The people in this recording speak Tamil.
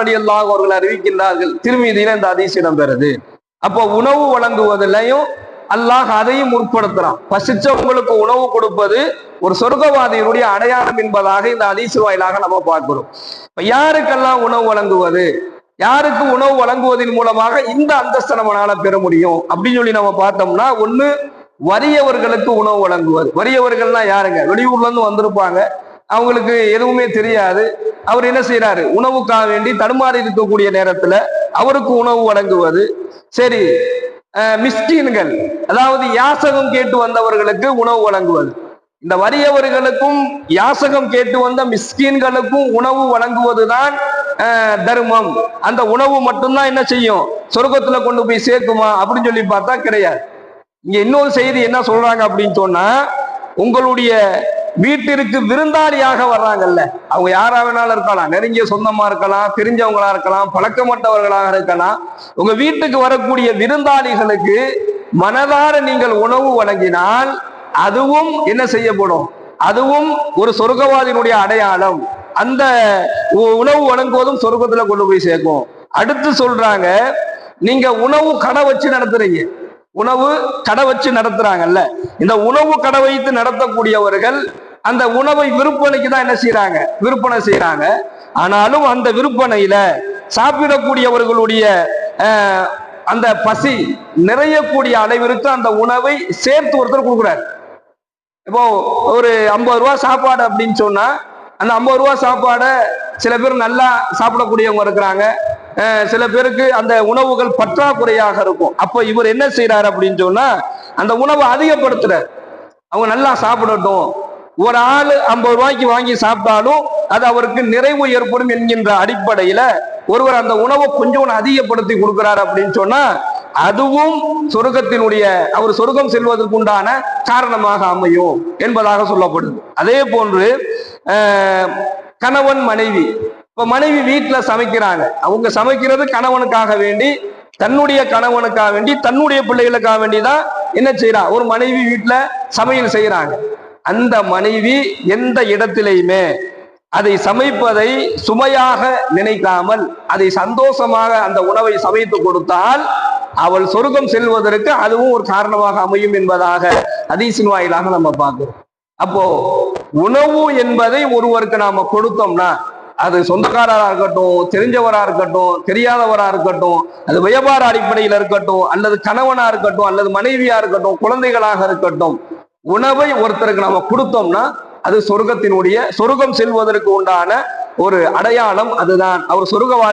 அல்லாஹ் அவர்கள் அறிவிக்கின்றார்கள். திருமீதியில இந்த அதிசயம் இடம்பெறுது. அப்போ உணவு வழங்குவதிலையும் அல்லாஹ் அதையும் முற்படுத்துறான். பசிச்சவங்களுக்கு உணவு கொடுப்பது ஒரு சொர்க்கவாதியினுடைய அடையாளம் என்பதாக இந்த அதிசு வாயிலாக நம்ம பார்க்கிறோம். இப்ப யாருக்கெல்லாம் உணவு வழங்குவது? யாருக்கு உணவு வழங்குவதன் மூலமாக இந்த அந்தஸ்தை நம்மளால பெற முடியும்? அப்படின்னு சொல்லி நம்ம பார்த்தோம்னா ஒண்ணு வறியவர்களுக்கு உணவு வழங்குவது. வறியவர்கள்னா யாருங்க? வெளியூர்ல இருந்து வந்திருப்பாங்க. அவங்களுக்கு எதுவுமே தெரியாது. அவர் என்ன செய்யறாரு உணவுக்காக வேண்டி தடுமாறி இருக்கக்கூடிய நேரத்துல அவருக்கு உணவு வழங்குவது. சரி அஹ், அதாவது யாசகம் கேட்டு வந்தவர்களுக்கு உணவு வழங்குவது. இந்த வறியவர்களுக்கும் யாசகம் கேட்டு வந்த மிஸ்கீன்களுக்கும் உணவு வழங்குவதுதான் தர்மம். அந்த உணவு மட்டும்தான் என்ன செய்யும்? சொர்க்கத்துல கொண்டு போய் சேர்க்குமா? அப்படின்னு சொல்லி பார்த்தா கிடையாது. இங்க இன்னொரு செய்தி என்ன சொல்றாங்க அப்படின்னு சொன்னா உங்களுடைய வீட்டிற்கு விருந்தாளியாக வர்றாங்கல்ல. அவங்க யாரா வேணாலும் இருக்கலாம். நெருங்கிய சொந்தமா இருக்கலாம் தெரிஞ்சவங்களா இருக்கலாம் பழக்கமற்றவர்களாக இருக்கலாம். உங்க வீட்டுக்கு வரக்கூடிய விருந்தாளிகளுக்கு மனதார நீங்கள் உணவு வழங்கினால் அதுவும் என்ன செய்யப்படும்? அதுவும் ஒரு சொர்க்கவாதியினுடைய அடையாளம். அந்த உணவு வழங்குவதும் சொர்க்கத்துல கொண்டு போய் சேர்க்கும். அடுத்து சொல்றாங்க நீங்க உணவு கடை வச்சு நடத்துறீங்க. உணவு கடை வச்சு நடத்துறாங்கல்ல. இந்த உணவு கடை வைத்து நடத்தக்கூடியவர்கள் அந்த உணவை விற்பனைக்கு தான் என்ன செய்யறாங்க விற்பனை செய்யறாங்க ஆனாலும் அந்த விற்பனையில சாப்பிடக்கூடியவர்களுடைய அந்த பசி நிறையக்கூடிய அளவிற்கு அந்த உணவை சேர்த்து ஒருத்தர் கொடுக்குறாரு. இப்போ ஒரு ஐம்பது ரூபா சாப்பாடு அப்படின்னு சொன்னா அந்த ஐம்பது ரூபா சாப்பாடை சில பேர் நல்லா சாப்பிடக்கூடியவங்க இருக்கிறாங்க. சில பேருக்கு அந்த உணவுகள் பற்றாக்குறையாக இருக்கும். அப்போ இவர் என்ன செய்யறாரு அப்படின்னு சொன்னா அந்த உணவை அதிகப்படுத்துறார். அவங்க நல்லா சாப்பிடட்டும். ஒரு ஆள் ஐம்பது ரூபாய்க்கு வாங்கி சாப்பிட்டாலும் அது அவருக்கு நிறைவு ஏற்படும் என்கின்ற அடிப்படையில ஒருவர் அந்த உணவை கொஞ்சம் அதிகப்படுத்தி கொடுக்கிறார் அப்படின்னு சொன்னா அதுவும் சொர்க்கத்தினுடைய அவர் சொர்க்கம் செல்வதற்கு உண்டான காரணமாக அமையும் என்பதாக சொல்லப்படுது. அதே போன்று கணவன் மனைவி. இப்ப மனைவி வீட்டுல சமைக்கிறாங்க. அவங்க சமைக்கிறது கணவனுக்காக வேண்டி தன்னுடைய கணவனுக்காக வேண்டி தன்னுடைய பிள்ளைகளுக்காக வேண்டி தான் என்ன செய்யறா ஒரு மனைவி வீட்டுல சமையல் செய்யறாங்க அந்த மனைவி எந்த இடத்திலையுமே அதை சமைப்பதை சுமையாக நினைக்காமல் அதை சந்தோஷமாக அந்த உணவை சமைத்து கொடுத்தால் அவள் சொர்க்கம் செல்வதற்கு அதுவும் ஒரு காரணமாக அமையும் என்பதாக அதீசின் வாயிலாக நம்ம பார்க்கிறோம். அப்போ உணவு என்பதை ஒருவருக்கு நாம கொடுத்தோம்னா அது சொந்தக்காரரா இருக்கட்டும் தெரிஞ்சவரா இருக்கட்டும் தெரியாதவரா இருக்கட்டும் அது வியாபார அடிப்படையில் இருக்கட்டும் அல்லது கணவனா இருக்கட்டும் அல்லது மனைவியா இருக்கட்டும் குழந்தைகளாக இருக்கட்டும் உணவை ஒருத்தருக்கு நம்ம கொடுத்தோம்னா அது சொர்க்கத்தினுடைய சொர்க்கம் செல்வதற்கு உண்டான ஒரு அடையாளம் அதுதான். அவர் சொர்க்கவா